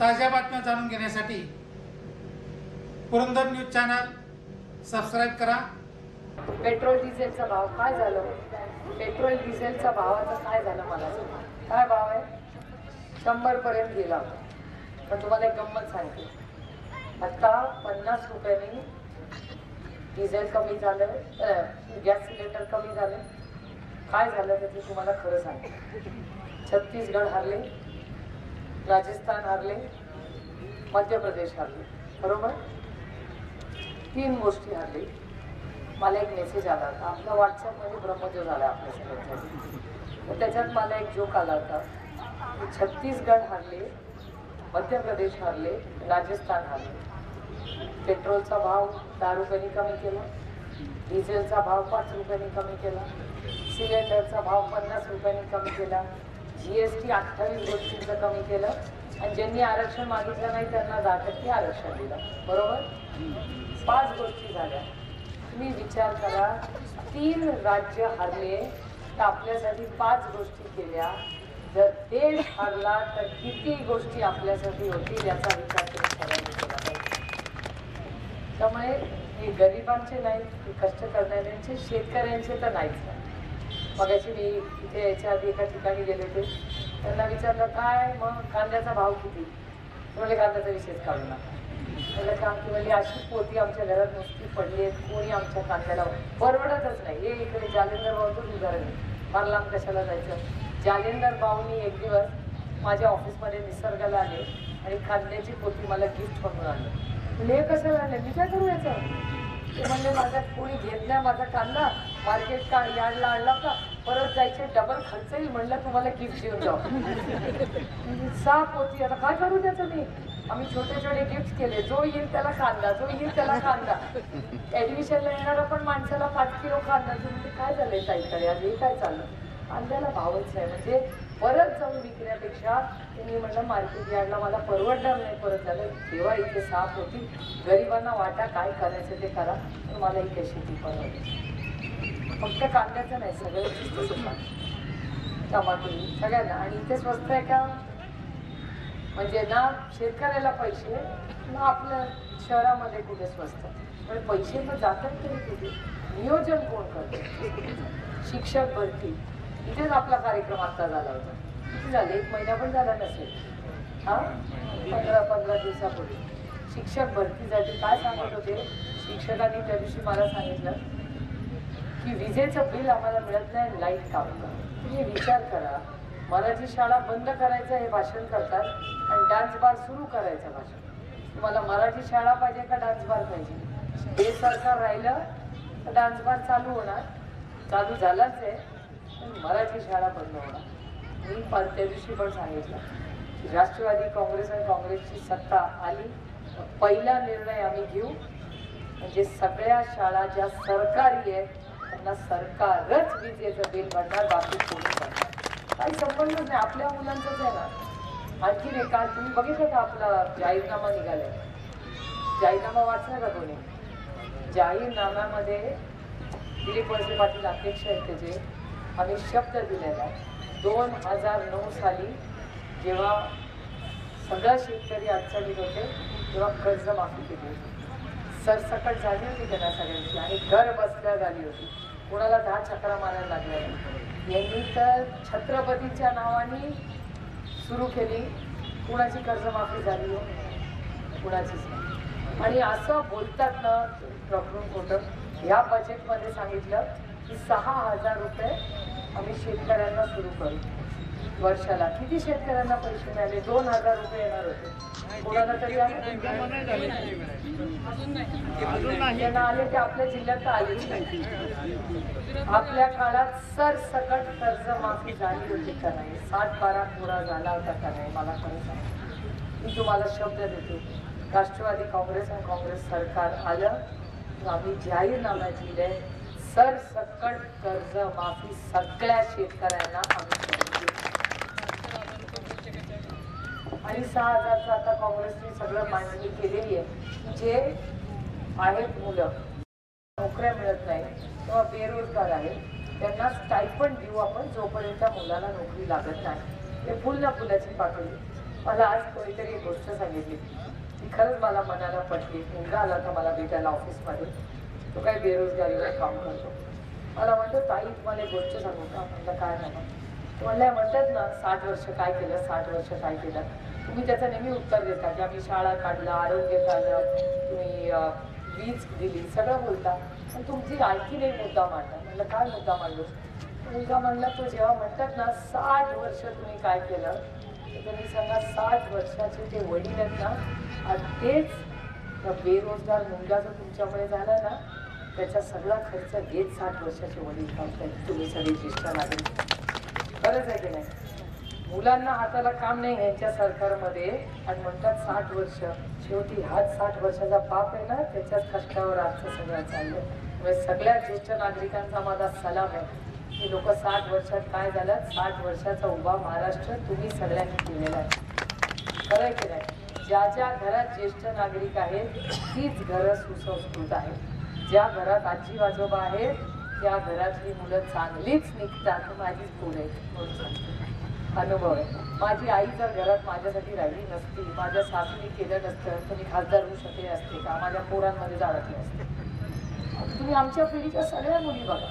ताज्या बातम्या जाणून घेण्यासाठी पुरंदर न्यूज चॅनल सबस्क्राईब करा. पेट्रोल डिझेलचा भाव काय झालं? पेट्रोल डिझेलचा भावाचं काय झालं मला? काय भाव आहे? शंभर पर्यंत गेला. पण तुम्हाला एक गंमत सांगते. आता पन्नास रुपयांनी डिझेल कमी झालं गॅस सिलेंडर कमी झालं. काय झालं ते तुम्हाला खरं सांगते. छत्तीसगड हरले. राजस्थान हरले मध्य प्रदेश हारले बरोबर? तीन गोष्टी हारली. मला एक मेसेज आला होता. आपला व्हॉट्सअपमध्ये ब्रह्मजोग आला आपल्या सगळ्यांच्या त्याच्यात मला एक जोक आला होता. की छत्तीसगड हारले मध्य प्रदेश हारले राजस्थान हारले. पेट्रोलचा भाव दहा रुपयांनी कमी केला. डिझेलचा भाव पाच रुपयांनी कमी केला. सिलेंडरचा भाव पन्नास रुपयांनी कमी केला. जी एस टी अठ्ठावीस गोष्टींचं कमी केलं आणि ज्यांनी आरक्षण मागितलं नाही त्यांना दहा टक्के आरक्षण दिलं. बरोबर? पाच गोष्टी झाल्या. तुम्ही विचार करा तीन राज्य हरले तर आपल्यासाठी पाच गोष्टी केल्या. जर देश हरला तर किती गोष्टी आपल्यासाठी होतील याचा विचार करायला केला पाहिजे त्यामुळे हे गरिबांचे नाही कष्ट करणाऱ्यांचे शेतकऱ्यांचे तर नाहीच. नाही मगाशी मी इथे याच्या आधी एका ठिकाणी गेले होते. त्यांना विचारलं काय मग? कांद्याचा भाव किती? म्हणजे कांद्याचा विषयच काढू नका. त्याला काम की म्हणजे अशी पोती आमच्या घरात नुसती पडली आहेत कोणी आमच्या कांद्याला परवडतच नाही. हे इकडे जालेंदर भाऊचं उदाहरण आहे. फार लांब कशाला जायचं? जालेंदर भाऊनी एक दिवस माझ्या ऑफिसमध्ये निसर्गाला आले आणि कांद्याची पोती मला गिफ्ट म्हणून आलं म्हणजे हे कशाला आणले? मी काय करू याचं? ते म्हणले माझा कोणी घेत नाही माझा कांदा. मार्केट का यार्डला आणला का परत जायचे डबल खर्च येईल म्हणलं तुम्हाला गिफ्ट देऊन जाऊ. साप होती. आता काय करू त्याचं मी आम्ही छोटे छोटे गिफ्ट केले. जो येईल त्याला कांदा जो येईल त्याला कांदा. ऍडमिशनला येणारा पण माणसाला पाच किलो कांदा ते काय झालंय ताईकडे? आज हे काय चाललं? कांद्याला भावच आहे म्हणजे परत जाऊन विकण्यापेक्षा तुम्ही म्हणलं मार्केट यार्डला मला परवडणार नाही. परत झालं तेव्हा इथे साफ होती. गरिबांना वाटा काय करायचं ते करा. तुम्हाला मला इथे शेती परवडली. फक्त कांद्याचं नाही सगळ्याचीच तसं टमाटे सगळ्यांना. आणि इथे स्वस्त आहे का? म्हणजे ना शेतकऱ्याला पैसे ना आपल्या शहरामध्ये कुठे स्वस्त? पण पैसे तर जातात तरी कुठे? नियोजन कोण करते? शिक्षक भरती. इथेच आपला कार्यक्रम आता झाला होता. किती झाले? एक महिना पण झाला नसेल. हा? पंधरा पंधरा दिवसापूर्वी. शिक्षक भरतीसाठी काय सांगत होते? शिक्षकांनी त्या दिवशी मला सांगितलं की विजेचं बिल आम्हाला मिळत नाही लाइट काम तुम्ही विचार करा मराठी शाळा बंद करायचं हे भाषण करतात आणि डान्स बार सुरू करायचं भाषण. तुम्हाला मराठी शाळा पाहिजे का डान्स बार पाहिजे? हे सरकार राहिलं तर डान्स बार चालू होणार. चालू झालाच आहे पण मराठी शाळा बंद होणार. मी पण त्या दिवशी पण सांगितलं की राष्ट्रवादी काँग्रेस आणि काँग्रेसची सत्ता आली पहिला निर्णय आम्ही घेऊ. म्हणजे सगळ्या शाळा ज्या सरकारी आहेत त्यांना सरकारच विजेचं बिल भरणार बाकी कोणी भरणार. काही संबंधच नाही आपल्या मुलांचंच आहे ना. आणखीन एक काल तुम्ही बघितलं का आपला जाहीरनामा निघालाय? जाहीरनामा वाचला का कोणी? जाहीरनाम्यामध्ये दिलीप वळसे पाटील अध्यक्ष आहेत त्याचे आम्ही शब्द दिलेला दोन हजार नऊ साली जेव्हा सगळा शेतकरी अडचणीत होते तेव्हा कर्जमाफी केली होती. सरसकट झाली होती त्यांना सगळ्यांची आणि घर बसल्या झाली होती. कोणाला दहा चक्रा मारायला लागल्या यांनी तर छत्रपतीच्या नावाने सुरू केली. कुणाची कर्जमाफी झाली हो? कुणाचीच नाही. आणि असं बोलतात ना प्रकरण खोटं ह्या बजेटमध्ये सांगितलं की सहा हजार रुपये आम्ही शेतकऱ्यांना सुरू करू. वर्षाला. किती शेतकऱ्यांना पैसे मिळाले? दोन हजार रुपये येणार होते. कोणाला तरी आले? आले ते आपल्या जिल्ह्यात तर आलेच नाही आपल्या काळात सरसकट कर्जमाफी झाली होती का नाही? सात बारा पुरा झाला होता का नाही? मला खरं सांग. मी तुम्हाला शब्द देते. राष्ट्रवादी काँग्रेस आणि काँग्रेस सरकार आलं. आम्ही जाहीरनामा लिहिलंय सरसकट कर्जमाफी सगळ्या शेतकऱ्यांना आम्ही आणि सहा हजारचं आता काँग्रेसने सगळं मांडणी केलेली आहे. जे आहेत मुलं नोकऱ्या मिळत नाही किंवा बेरोजगार आहेत त्यांना स्टायफंड देऊ आपण जोपर्यंत मुलाला नोकरी लागत नाही. ते फुल ना फुलाची पाकळी मला आज कोणीतरी एक गोष्ट सांगितली. ती खरंच मला मनाला पटली. मुलगा आला होता मला भेटायला ऑफिसमध्ये. तो काही बेरोजगारीवर काम करतो. मला म्हणतो ताई तुम्हाला एक गोष्ट सांगू का? म्हणलं काय नाही. म्हणलं म्हणतात ना साठ वर्ष काय केलं साठ वर्ष काय केलं? तुम्ही त्याचं नेहमी उत्तर देता की आम्ही शाळा काढलं आरोग्य काढलं तुम्ही वीज दिली सगळं बोलता. पण तुमची आणखीन एक मुद्दा मांडला. म्हटलं काय मुद्दा मांडलो? मुलगा म्हणला तो जेव्हा म्हणतात ना साठ वर्ष तुम्ही काय केलं तर तुम्ही सांगा साठ वर्षाचे जे वडील आहेत ना आणि तेच त्या बेरोजगार मुलगा जर तुमच्यामुळे झाला ना त्याचा सगळा खर्च घेत साठ वर्षाचे वडील काढतायत तुम्ही सगळे ज्येष्ठ नागरिक. खरंच आहे की नाही? मुलांना हाताला काम नाही यांच्या सरकारमध्ये. आणि म्हणतात साठ वर्ष. शेवटी हाच साठ वर्षाचा पाप आहे ना त्याच्याच कष्टावर आजचं सगळं चाललं म्हणजे सगळ्या ज्येष्ठ नागरिकांचा माझा सलाम आहे. की लोक साठ वर्षात काय झालं? साठ वर्षाचा उभा महाराष्ट्र तुम्ही सगळ्यांनी केलेला आहे. खरं आहे की नाही? ज्या ज्या घरात ज्येष्ठ नागरिक आहेत तीच घरं सुसंस्कृत आहेत. ज्या घरात आजी आजोबा आहेत त्या घरातली मुलं चांगलीच निघतात. माझीच पुढे अनुभव आहे. माझी आई जर घरात माझ्यासाठी राहिली नसती माझ्या सासूने केलं नसतं तर मी खासदार होऊ शकले असते का? माझ्या पोरांमध्ये जाळकले असते तुम्ही आमच्या पिढीच्या सगळ्या मुली बघा.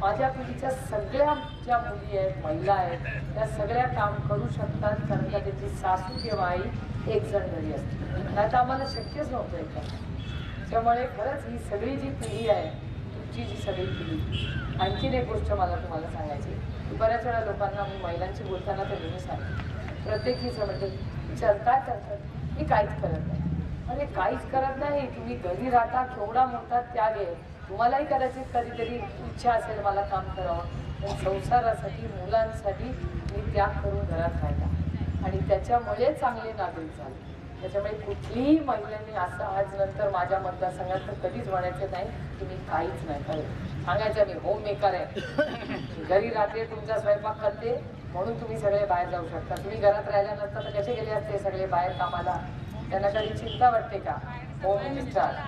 माझ्या पिढीच्या सगळ्या ज्या मुली आहेत महिला आहेत त्या सगळ्या काम करू शकतात कारण का त्याची सासू किंवा आई एक जण घरी असते. नाही तर आम्हाला शक्यच नव्हतं एकदा. त्यामुळे खरंच ही सगळी जी पिढी आहे तुमची जी सगळी पिढी आणखीन एक गोष्ट मला तुम्हाला सांगायची बऱ्याच वेळा लोकांना मी महिलांशी बोलताना तर नेहमी सांगते. प्रत्येक हिचं म्हणजे विचार काय करतात मी काहीच करत नाही. अरे काहीच करत नाही तुम्ही घरी राहता केवढा मोठा त्याग आहे. तुम्हालाही कदाचित कधीतरी इच्छा असेल मला काम करावं. पण संसारासाठी मुलांसाठी मी त्याग करून घरात राहिला. आणि त्याच्यामुळे चांगले नागरिक झाले. त्याच्यामुळे कुठलीही महिलांनी असं आज नंतर माझ्या मतदारसंघात तर कधीच म्हणायचं नाही. मी काहीच नाही. करत सांगायचं मी होम मेकर आहे. घरी राहते तुमचा स्वयंपाक करते म्हणून तुम्ही सगळे बाहेर जाऊ शकता. तुम्ही घरात राहिल्या नसता तर कसे गेले असते सगळे बाहेर कामाला? त्यांना कधी चिंता वाटते का? होम मिनिस्टर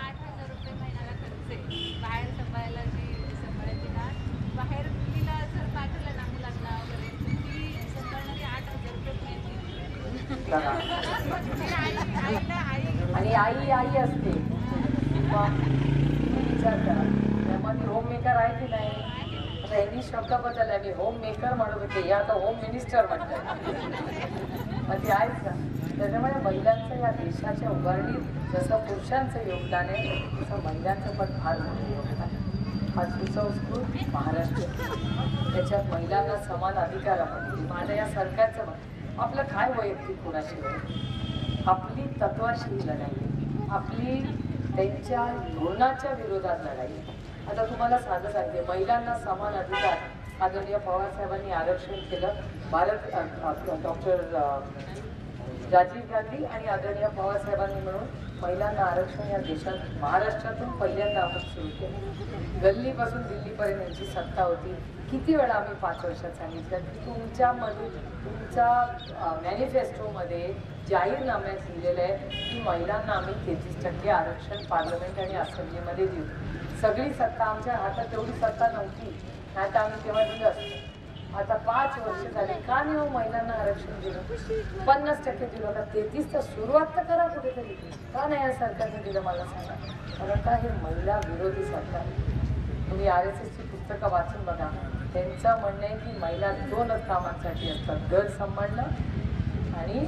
आणि आई आई असते. मग त्यामध्ये होम मेकर आहे की नाही? आता यांनी शब्द बदलला. मी होम मेकर म्हणत होते. या आता होम मिनिस्टर म्हणतात. मग ते आहेच का? त्याच्यामुळे महिलांचं या देशाच्या उभारणीत जसं पुरुषांचं योगदान आहे तसं महिलांचं पण फार मोठं योगदान आहे. हा सुसंस्कृत महाराष्ट्र. त्याच्यात महिलांना समान अधिकार आहे माझ्या या सरकारचं मत आपलं काय वैयक्तिक कोणाशी आहे आपली तत्वाशी ही लढाई. आपली त्यांच्या धोरणाच्या विरोधात लढाई. आता तुम्हाला साधं सांगते महिलांना समान अधिकार. आदरणीय पवार साहेबांनी आरक्षण केलं. भारत डॉक्टर राजीव गांधी आणि आदरणीय पवार साहेबांनी म्हणून महिलांना आरक्षण या देशात महाराष्ट्रातून पहिल्यांदा आपण सुरू केलं. गल्लीपासून दिल्लीपर्यंत यांची सत्ता होती. किती वेळा आम्ही पाच वर्षात सांगितलं की तुमच्यामध्ये तुमच्या मॅनिफेस्टोमध्ये जाहीरनाम्यात लिहिलेलं आहे की महिलांना आम्ही तेहतीस टक्के आरक्षण पार्लमेंट आणि असेंब्लीमध्ये देऊ. सगळी सत्ता आमच्या हातात तेवढी सत्ता नव्हती. आता आम्ही तेव्हा दिलं असतं. आता पाच वर्ष झाली. का नाही हो महिलांना आरक्षण दिलं. पन्नास टक्के दिलं. का तेहतीस तर सुरुवात तर करा कुठेतरी. का नाही या सरकारने दिलं मला सांगा. कारण का हे महिला विरोधी सरकार तुम्ही आर एस एसची पुस्तकं वाचून बघा. त्यांचं म्हणणं आहे की महिला दोनच कामांसाठी असतात. घर सांभाळणं आणि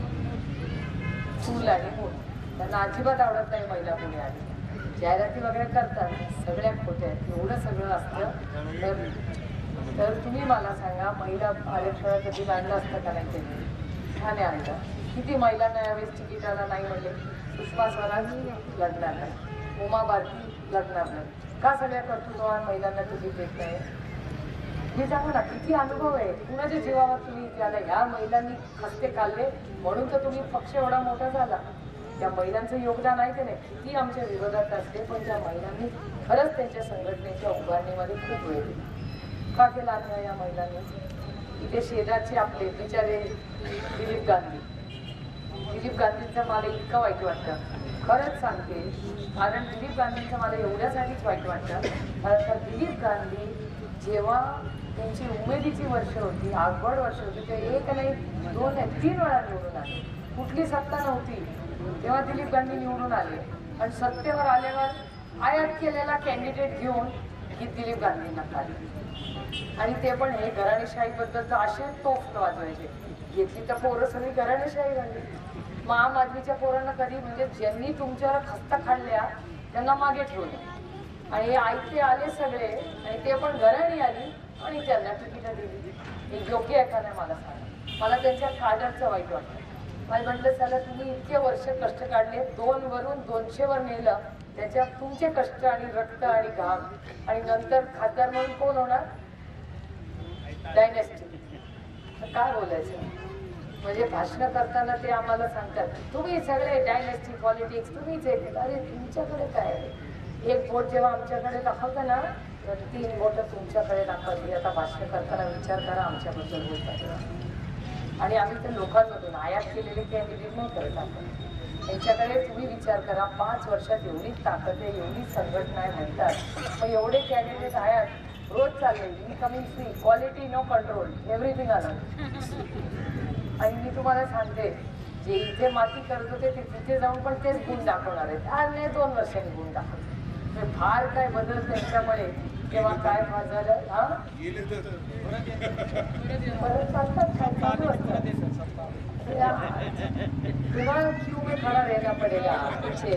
चूल आणि मूल. त्यांना अजिबात आवडत नाही महिला पुढे आली. जाहिराती वगैरे करतात. सगळ्या खोट्या आहेत. एवढं सगळं असतं. तर तर तुम्ही मला सांगा महिला आरक्षणाचं बिल आणलं असतं का नाही त्यांनी ठाणे आणलं किती महिलांना यावेळेस तिकिटाला नाही म्हणले? सुषमा स्वराज लढणार नाही. उमा भारती लढणार नाही. का सगळ्या कर्तृत्वान महिलांना तिकीट देत नाही? हे सांगा ना किती अनुभव आहे. कुणाच्या जीवावर तुम्ही इथे आला? ह्या महिलांनी खस्ते काढले म्हणून तर तुम्ही पक्ष एवढा मोठा झाला. त्या महिलांचं योगदान आहे की नाही? किती आमच्या विरोधात असते पण त्या महिलांनी खरंच त्यांच्या संघटनेच्या उभारणीमध्ये खूप वेळ दिली. का केला अन्याय या महिलांनी. इथे शेजारचे आपले बिचारे दिलीप गांधी. दिलीप गांधींचं मला इतकं वाईट वाटतं. खरंच सांगते कारण दिलीप गांधींचं मला एवढ्यासाठीच वाईट वाटतं. कारण का दिलीप गांधी जेव्हा त्यांची उमेदीची वर्ष होती आगवड वर्ष होती ते एक नाही दोन नाही तीन वेळा निवडून आले. कुठली सत्ता नव्हती तेव्हा दिलीप गांधी निवडून आले. आणि सत्तेवर आल्यावर आयात केलेला कॅन्डिडेट घेऊन ही दिलीप गांधींना काढली आणि ते पण हे घराणेशाहीबद्दल तर असे तोफ वाजवायचे. घेतली तर पोरं सगळी घराणेशाही झाली. मग आम आदमीच्या पोरांना कधी म्हणजे ज्यांनी तुमच्यावर खस्ता खाल्ल्या त्यांना मागे ठेवलं. आणि हे आले सगळे आणि ते पण घराणी आली आणि त्यांना तिकीटं दिली. हे योग्य आहे का नाही मला सांगा. मला त्यांच्या काळजाचं वाईट वाटतं. मला म्हटलं चला तुम्ही इतके वर्ष कष्ट काढले दोन वरून दोनशे वर नेलं त्याच्यात तुमचे कष्ट आणि रक्त आणि घाम आणि नंतर खासदार म्हणून कोण होणार? डायनेस्टी काय बोलायचं? म्हणजे भाषण करताना ते आम्हाला सांगतात तुम्ही सगळे डायनेस्टी पॉलिटिक्स तुम्हीच येते अरे तुमच्याकडे काय आहे? एक बोट जेव्हा आमच्याकडे दाखवतं ना तर तीन बोट तुमच्याकडे दाखवली आता भाषण करताना विचार करा आमच्याबद्दल बोलतात आणि आम्ही तर लोकांमधून आयात केलेले कॅन्डिडेट नाही करत आपण. त्यांच्याकडे तुम्ही विचार करा. पाच वर्षात एवढी ताकद आहे एवढी संघटना आहे म्हणतात. मग एवढे कॅन्डिडेट आयात रोज चालले. Incoming free quality no control everything आलं आणि मी तुम्हाला सांगते जे इथे माती करत होते ते तिथे जाऊन पण तेच गुण दाखवणार आहेत. आज नाही दोन वर्षांनी गुण दाखवते म्हणजे फार काय बदल त्यांच्यामुळे. तेव्हा काय फार झालं? हा? परत चालतात काय क्यू में खड़ा रहना पडेगा पीछे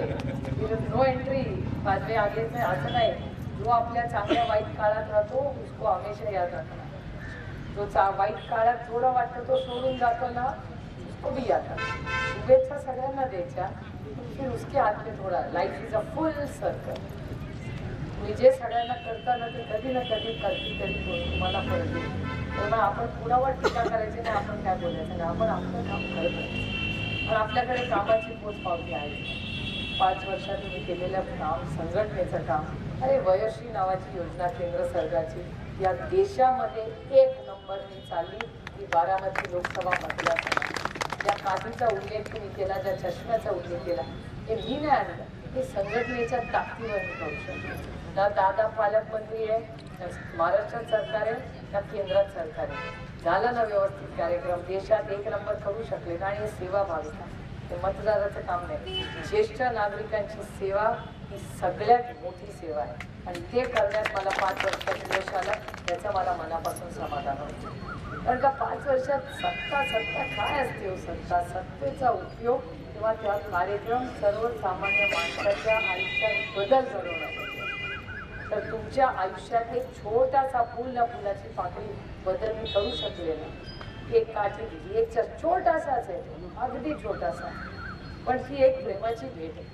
नो एंट्री बाद में आगे से असं नाही जो आपल्या चांगल्या वाईट काळात राहतो उसको हमेशा याद राखणार जो चा वाईट काळात थोडं वाटतो तो सोडून जातो ना उसको भी याद शुभेच्छा सगळ्यांना द्यायच्या फिर उसके हात में थोडा life is a full circle तुम्ही जे सगळ्यांना करता ना ते कधी ना कधी करते तरी तो तुम्हाला परत येईल तेव्हा आपण कुणावर टीका करायची नाही आपण काय बोलायचं नाही आपण आपलं काम करत राहायचं पण आपल्याकडे कामाची पोच पावती आहे. पाच वर्षात तुम्ही केलेलं काम संघटनेचं काम अरे वयश्री नावाची योजना केंद्र सरकारची या देशामध्ये एक नंबरने चालली ही बारामती लोकसभा मतदारसंघ. ज्या काठीचा उल्लेख तुम्ही केला ज्या चष्म्याचा उल्लेख केला हे मी नाही आणलं. हे संघटनेच्या ताकदीवर मी करू शकतो. ना दादा पालकमंत्री आहे महाराष्ट्र सरकार आहे ना केंद्रात सरकार. आहे झाला ना व्यवस्थित कार्यक्रम देशात एक नंबर करू शकले ना आणि हे सेवा भाविका. ते मतदाराचं काम नाही. ज्येष्ठ नागरिकांची सेवा ही सगळ्यात मोठी सेवा आहे. आणि ते करण्यात मला पाच वर्षात यश आलं त्याचं मला मनापासून समाधान होतं. कारण का पाच वर्षात सत्ता सत्ता काय असते हो सत्ता? सत्तेचा उपयोग किंवा त्या कार्यक्रम सर्वसामान्य माणसाच्या आयुष्यात बदल घडवणं. तर तुमच्या आयुष्यात एक छोटासा फुल ना फुलाची पाकळी बदल मी करू शकले ना एक काठी दिली एक छोटासाच आहे अगदी छोटासा. पण ही एक प्रेमाची भेट आहे.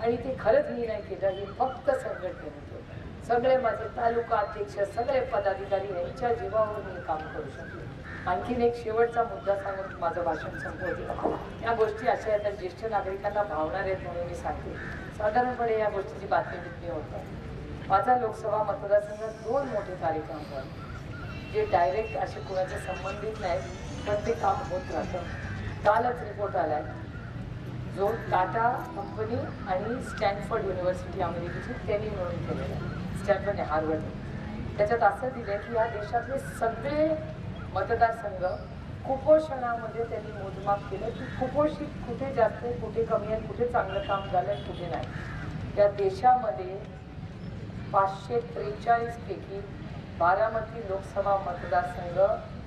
आणि ती खरंच मी नाही केलं हे फक्त संघटनेने केलं सगळे माझे तालुका अध्यक्ष सगळे पदाधिकारी यांच्या जीवावर मी काम करू शकले. आणखीन एक शेवटचा मुद्दा सांगून माझं भाषण संपवते. या गोष्टी अशा आहेत ज्येष्ठ नागरिकांना भावणार आहेत म्हणून मी सांगते. साधारणपणे या गोष्टीची बातमी बितमी होतात माझा लोकसभा मतदारसंघात दोन मोठे कार्यक्रम झाले. जे डायरेक्ट असे कोणाच्या संबंधित नाहीत पण ते काम होत राहतं. कालच रिपोर्ट आलाय. जो टाटा कंपनी आणि स्टॅनफर्ड युनिव्हर्सिटी अमेरिकेची त्यांनी मिळून केलेला आहे. Stanford Harvard. त्याच्यात असं दिलं की या देशातले सगळे मतदारसंघ कुपोषणामध्ये त्यांनी मोजमाप केलं की कुपोषित कुठे जास्त आहे कुठे कमी आहे कुठे चांगलं काम झालं आहे कुठे नाही. त्या देशामध्ये पाचशे त्रेचाळीस पैकी बारामती लोकसभा मतदारसंघ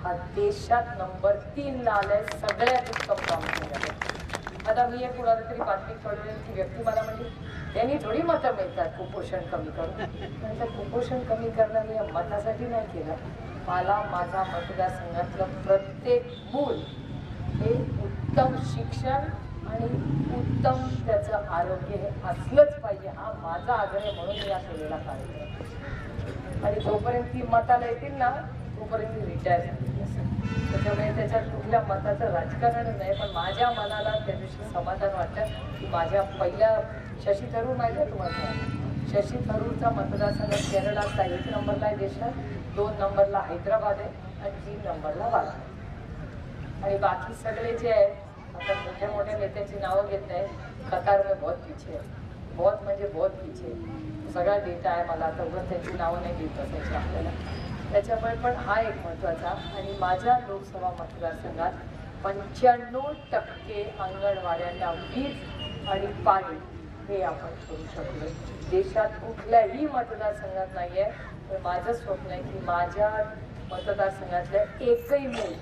हा देशात नंबर तीनला आलाय सगळ्यात उत्तम काम केलं आता मी एक कुणाला तरी बातमी कळवली ती व्यक्ती मला म्हणजे त्यांनी थोडी मतं मिळतात कुपोषण कमी करून. नंतर कुपोषण कमी करणं मी मतासाठी नाही केलं मला माझा मतदारसंघातलं प्रत्येक मूल हे उत्तम शिक्षण आणि उत्तम त्याचं आरोग्य असलंच पाहिजे. हा माझा आग्रह म्हणून मी या केलेला कार्यक्रम आणि जोपर्यंत ती मताला येतील ना तोपर्यंत मी रिटायर त्याच्यामुळे त्याच्यात कुठल्या मताचं राजकारण नाही पण माझ्या मनाला त्या दिवशी समाधान वाटतं की माझ्या पहिल्या शशी थरूर माहिती आहे तुम्हाला शशी थरूरचा मतदारसंघ केरळाचा एक नंबरला आहे देशात दोन नंबरला हैदराबाद आहे आणि तीन नंबरला वाला आणि बाकी सगळे जे आहेत तर मोठे मोठे नेत्यांची नावं घेत नाही कतार मी बहुत पीछे आहे. बहुत म्हणजे बहुत पीछे सगळा डेटा आहे मला. आता उगाच त्यांची नावं नाही घेत बसायची आपल्याला. त्याच्यामुळे पण हा एक महत्त्वाचा. आणि माझ्या लोकसभा मतदारसंघात पंच्याण्णव टक्के अंगणवाड्यांना वीज आणि पाणी हे आपण करू शकलो. देशात कुठल्याही मतदारसंघात नाही आहे तर माझं स्वप्न आहे की माझ्या मतदारसंघातल्या एकही मूल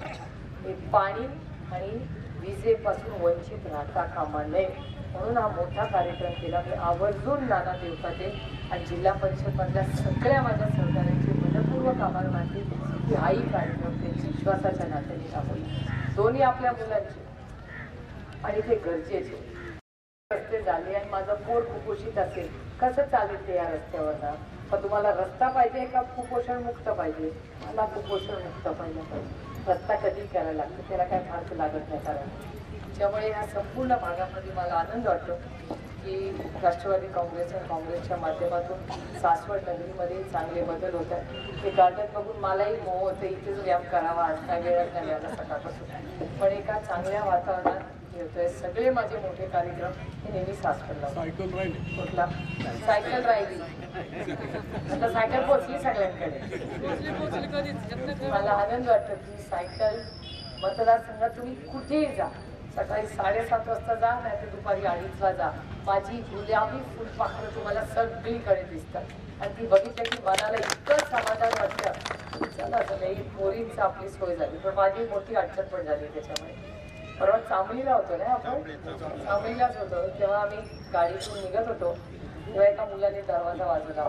हे पाणी आणि विजेपासून वंचित राहता कामा नये. म्हणून हा मोठा कार्यक्रम केला. मी आवर्जून नाना देवताते आणि जिल्हा परिषदमधल्या सगळ्या माझ्या सहकाऱ्यांचे मनपूर्वक आभार मानते. की हाही कार्यक्रम त्यांची विश्वासाच्या नात्याने राबवला. दोन्ही आपल्या मुलांचे आणि ते गरजेचे. रस्ते झाले आणि माझं पोर कुपोषित असेल. कसं चालेल ते या रस्त्यावर मग तुम्हाला रस्ता पाहिजे का कुपोषण मुक्त पाहिजे? मला कुपोषण मुक्त पाहिजे पाहिजे. रस्ता कधी करायला लागतो त्याला काय फारसं लागत नाही कारण. त्यामुळे ह्या संपूर्ण भागामध्ये मला आनंद वाटतो की राष्ट्रवादी काँग्रेस आणि काँग्रेसच्या माध्यमातून सासवड नगरीमध्ये चांगले बदल होत आहेत. हे गार्डन बघून मलाही मोह होतं इथेच व्यायाम करावा आज काय वेळच नाही मिळाला सकाळपासून. पण एका चांगल्या वातावरणात ठेवतोय सगळे माझे मोठे कार्यक्रम हे नेहमी सासवडला सायकल राहिली. कुठला? सायकल राहिली. आता सायकल पोचली सगळ्यांकडे. मला आनंद वाटतो की सायकल मतदारसंघात तुम्ही कुठेही जा? सकाळी साडेसात वाजता जा नाही तर दुपारी अडीचला जा. माझी गुलाबी फुलपाखरं तुम्हाला सगळीकडे दिसतात. आणि ती बघितलं की मनाला इतकं समाधान वाटतं. चला चला ही आपली सोय झाली. पण माझी मोठी अडचण पण झाली त्याच्यामुळे. परवा चांबळीला होतो ना आपण? चांबळीलाच होतो. तेव्हा आम्ही गाडीतून निघत होतो. तेव्हा एका मुलाने दरवाजा वाजवला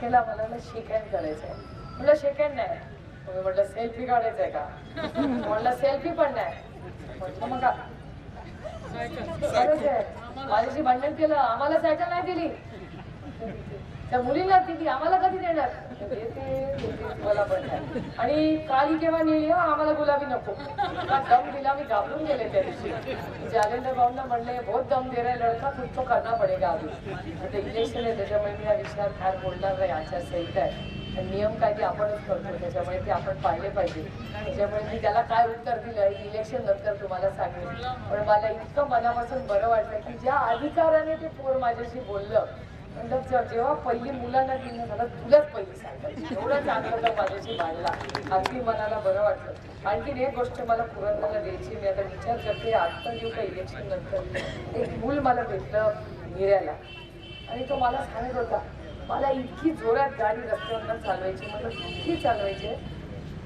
केला मला ना शेकहँड करायचं आहे म्हटलं शेकहँड नाही. तुम्ही म्हटलं सेल्फी काढायचं आहे का? म्हटलं सेल्फी पण नाही. म्हटलं मग आहे. माझ्याशी भांडण केलं. आम्हाला सायकल नाही दिली. त्या मुलीला दिली. आम्हाला कधी देणार? मला पण आणि काळी केव्हा नेली हो, आम्हाला गुलाबी नको. दम दिला मी घाबरून गेले त्या दिवशी. जालेंद्र भाऊंना म्हणले बहुत दम दे रहे लड़का कुछ तो करना पडेगा आधी आता इलेक्शन आहे त्याच्यामुळे मी या विषयावर फार बोलणार नाही आचारसंहिता आहे. नियम काय ते आपणच करतो त्याच्यामुळे ते आपण पाहिले पाहिजे. त्याच्यामुळे मी त्याला काय उत्तर दिलं इलेक्शन नंतर तुम्हाला सांगेल पण मला इतकं मनापासून बरं वाटलं की ज्या अधिकाराने ते पोर माझ्याशी बोललं म्हणलं जेव्हा पहिली मुलांना दिलं झालं तुलाच पहिली सांगायची एवढं चांगलं तर माझ्याशी मांडला अगदी मनाला बरं वाटलं. आणखीन एक गोष्ट मला पुरंदरला द्यायची मी आता विचार करते आत्ता जेव्हा का इलेक्शन नंतर एक मूल मला भेटलं निर्याला आणि तो मला सांगत होता मला इतकी जोरात गाडी रस्त्यावर चालवायची मला इतकी चालवायची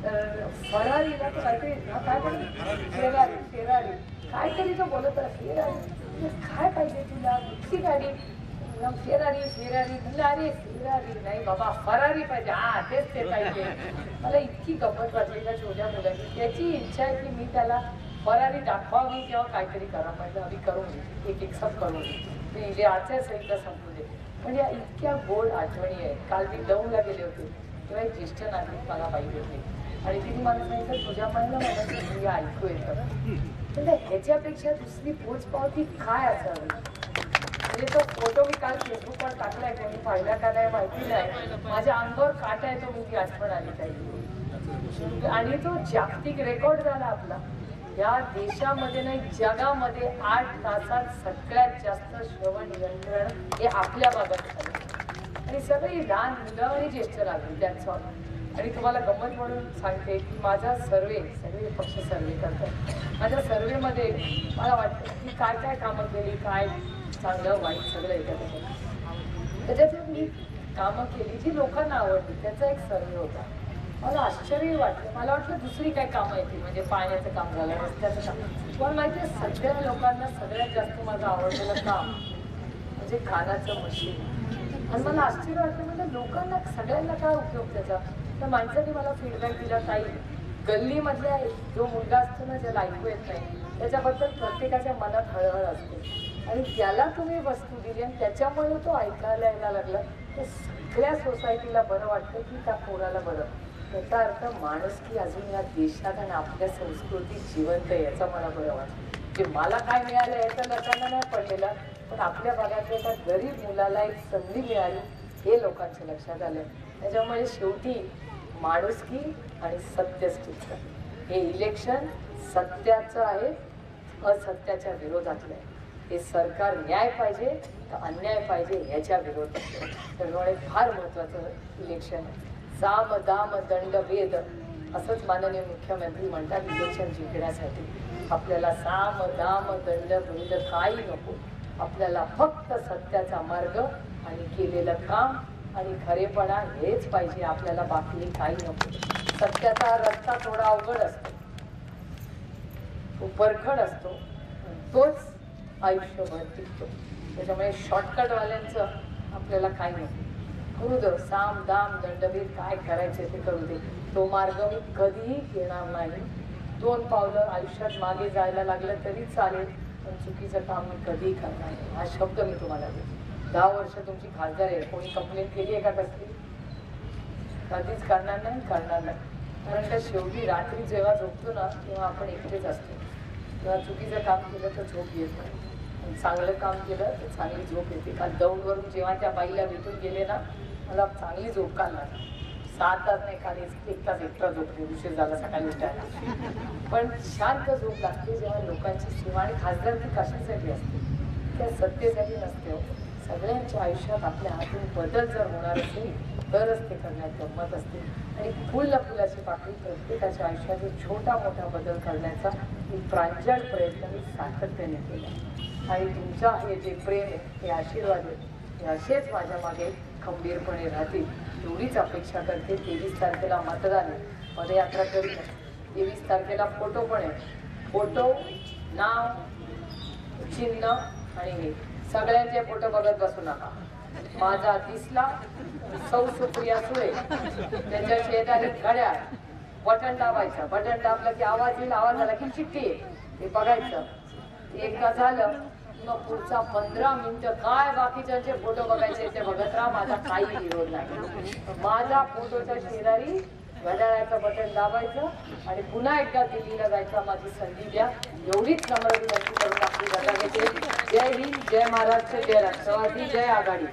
तर फरारीला तर काहीतरी हा काय म्हणतो फेरारी फेरारी. काहीतरी तो बोलत होता फेरारी काय पाहिजे तुला? इतकी गाडी? म्हणलं, फेरारी फेरारी अरे फेरारी नाही बाबा फरारी पाहिजे. हा तेच ते पाहिजे. मला इतकी गंमत वाटली त्या छोट्या मुलाची. त्याची इच्छा आहे की मी त्याला फरारी दाखवावी किंवा काहीतरी करा म्हटलं आम्ही करून घेऊ. एक एक सब घेऊ. ते इथे आचारसंहिता संपू दे म्हणजे इतक्या गोड आठवणी आहेत. काल मी दौंडला गेले होते. तेव्हा एक ज्येष्ठ नागरिक मला बाई होते. आणि तिने मला सांगितलं तुझ्या मनाला मला ऐकू येतं. म्हणजे ह्याच्यापेक्षा दुसरी पोचपावती काय असावी? म्हणजे तो फोटो मी काल फेसबुकवर टाकलाय कोणी पाहिला का नाही माहिती नाही. माझ्या अंगावर काटा आहे तो ती आठवण आली काही आणि तो जागतिक रेकॉर्ड झाला आपला. या देशामध्ये नाही जगामध्ये आठ तासात सगळ्यात जास्त श्रवण यंत्रण हे आपल्या भागात झालं. आणि सगळी लहान मुलं आणि ज्येष्ठ लागली त्यांचं. आणि तुम्हाला गंमत म्हणून सांगते की माझा सर्वे सगळे पक्ष सर्वे करतात. माझ्या सर्वेमध्ये मला वाटतं की काय काय कामं केली काय चांगलं वाईट सगळं एकत्र त्याच्यात मी कामं केली जी लोकांना आवडली त्याचा एक सर्वे होता. मला आश्चर्य वाटलं. मला वाटलं दुसरी काय कामं येतील? म्हणजे पाण्याचं काम झालं रस्त्याचं काम. पण माहिती आहे सगळ्या लोकांना सगळ्यात जास्त माझं आवडलेलं काम म्हणजे खानाचं मशीन. आणि मला आश्चर्य वाटलं म्हणजे लोकांना सगळ्यांना काय उपयोग त्याचा? तर माणसाने मला फीडबॅक दिला ताई गल्लीमधल्या जो मुलगा असतो ना ज्याला ऐकू येत नाही त्याच्याबद्दल प्रत्येकाच्या मनात हळहळ असते. आणि त्याला तुम्ही वस्तू दिली आणि त्याच्यामुळे तो ऐकायला यायला लागला तर सगळ्या सोसायटीला बरं वाटतं की त्या पोराला बरं. त्याचा अर्थ माणुसकी अजून या देशात आणि आपल्या संस्कृतीत जिवंत आहे याचं मला बरं वाटतं. की मला काय मिळालं याचा लोकांना नाही पडलेला पण आपल्या भागातल्या एका गरीब मुलाला एक संधी मिळाली हे लोकांच्या लक्षात आलं त्याच्यामुळे शेवटी माणुसकी आणि सत्यस्थित हे इलेक्शन सत्याचं आहे असत्याच्या विरोधातलं आहे. हे सरकार न्याय पाहिजे तर अन्याय पाहिजे याच्या विरोधात. त्यामुळे फार महत्वाचं इलेक्शन साम दाम दंड वेद असंच माननीय मुख्यमंत्री म्हणतात इलेक्शन जिंकण्यासाठी. आपल्याला साम दाम दंड वेद काही नको. आपल्याला फक्त सत्याचा मार्ग आणि केलेलं काम आणि खरेपणा हेच पाहिजे. आपल्याला बाकी काही नको. सत्याचा रस्ता थोडा अवघड असतो. तो परखड असतो. तोच आयुष्यभर टिकतो. त्याच्यामुळे शॉर्टकटवाल्यांचं आपल्याला काही नाही. करू दे साम दाम दंडभेद काय करायचे ते करू दे. तो मार्ग मी कधीही घेणार नाही. दोन पावलं आयुष्यात मागे जायला लागलं तरी चालेल पण चुकीचं काम मी कधीही करणार नाही. हा शब्द मी तुम्हाला देतो. दहा वर्ष तुमची खासदार आहे. कोणी कंप्लेंट केली आहे का कसली? कधीच करणार नाही करणार नाही. कारण का शेवटी रात्री जेव्हा झोपतो ना तेव्हा आपण एकटेच असतो. किंवा चुकीचं काम केलं तर झोप येत नाही. चांगलं काम केलं तर चांगली झोप येते. काल दौडवरून जेव्हा त्या बाईला भेटून गेले ना मला चांगली झोप काल सात तास नाही काल एक एक तास एकटा झोपले उशीर झाला सकाळी उठायला. पण शांत झोप लागते जेव्हा लोकांची सेवा आणि खासदार ती कशासाठी असते? त्या सत्तेसाठी नसते हो. सगळ्यांच्या आयुष्यात आपल्या हातून बदल जर होणार असेल तरच ते करण्यात गंमत असते. आणि फुल फुलाची पाकळी प्रत्येकाच्या आयुष्यात एक छोटा मोठा बदल करण्याचा मी प्रांजळ प्रयत्न मी सातत्याने केला. आणि तुमचा हे जे प्रेम आहे हे आशीर्वाद आहे हे असेच माझ्या मागे खंबीरपणे राहतील. एवढीच अपेक्षा करते. तेवीस तारखेला मतदान आहे. पदयात्रा करीत तेवीस तारखेला फोटो पण आहे. फोटो नाव चिन्ह आणि हे. सगळ्यांचे फोटो बघत बसू नका. माझा दिसला सौ सुप्रिया सुळे. त्याच्या शेजारी घड्याळ. बटन दाबायचं. बटन दाबलं की आवाज येईल. आवाज आला की चिठ्ठी आहे. ते बघायचं. एकदा झालं मग पुढचा पंधरा मिनिटं काय बाकीच्यांचे फोटो बघायचे ते बघत राहा. माझा काही विरोध नाही. माझा फोटोच्या शेजारी घड्याळाचं बटन दाबायचं आणि पुन्हा एकदा दिल्लीला जायचा माझी संधी द्या. एवढीच नम्र विनंती करून आपली जागा घेते. जय हिंद जय महाराष्ट्र जय राष्ट्रवादी जय आघाडी.